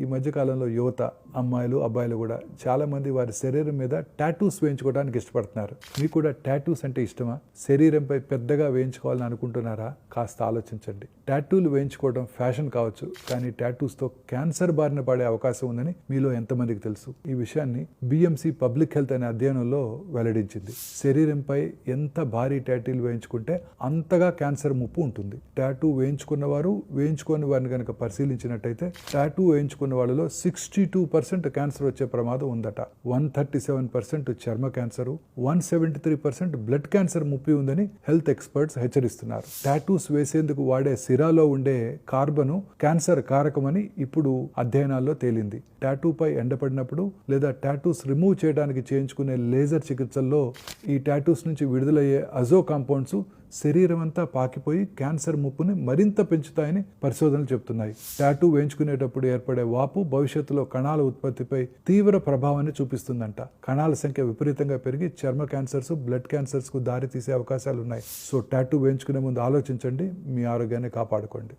ఈ మధ్యకాలంలో యువత అమ్మాయిలు అబ్బాయిలు కూడా చాలా మంది వారి శరీరం మీద టాటూస్ వేయించుకోవడానికి ఇష్టపడుతున్నారు. మీకు కూడా టాటూస్ అంటే ఇష్టమా? శరీరంపై పెద్దగా వేయించుకోవాలని అనుకుంటున్నారా? కాస్త ఆలోచించండి. టాటూలు వేయించుకోవడం ఫ్యాషన్ కావచ్చు కానీ టాటూస్తో క్యాన్సర్ బారిన పడే అవకాశం ఉందని మీలో ఎంతమందికి తెలుసు? ఈ విషయాన్ని బిఎంసి పబ్లిక్ హెల్త్ అనే అధ్యయనంలో వెల్లడించింది. శరీరంపై ఎంత భారీ టాటూలు వేయించుకుంటే అంతగా క్యాన్సర్ ముప్పు ఉంటుంది. టాటూ వేయించుకున్న వారు వేయించుకోని వారిని కనుక పరిశీలించినట్టయితే టాటూ వేయించుకున్న వాళ్ళలో సిక్స్టీ టూ పర్సెంట్ క్యాన్సర్ వచ్చే ప్రమాదం ఉందట. వన్ థర్టీ సెవెన్ పర్సెంట్ చర్మ cancer one seventy three percent blood cancer ముప్పి ఉందని హెల్త్ ఎక్స్పర్ట్స్ హెచ్చరిస్తున్నారు. టాటూస్ వేసేందుకు వాడే సిరాలో ఉండే కార్బను క్యాన్సర్ కారకమని ఇప్పుడు అధ్యయనాల్లో తేలింది. టాటూపై ఎండపడినప్పుడు లేదా టాటూస్ రిమూవ్ చేయడానికి చేయించుకునే లేజర్ చికిత్సల్లో ఈ టాటూస్ నుంచి విడుదలయ్యే అజో కాంపౌండ్స్ శరీరం అంతా పాకిపోయి క్యాన్సర్ ముప్పుని మరింత పెంచుతాయని పరిశోధనలు చెబుతున్నాయి. టాటూ వేయించుకునేటప్పుడు ఏర్పడే వాపు భవిష్యత్తులో కణాల ఉత్పత్తిపై తీవ్ర ప్రభావాన్ని చూపిస్తుందంట. కణాల సంఖ్య విపరీతంగా పెరిగి చర్మ క్యాన్సర్స్ బ్లడ్ క్యాన్సర్స్కు దారి తీసే అవకాశాలు ఉన్నాయి సో టాటూ వేయించుకునే ముందు ఆలోచించండి మీ ఆరోగ్యాన్ని కాపాడుకోండి.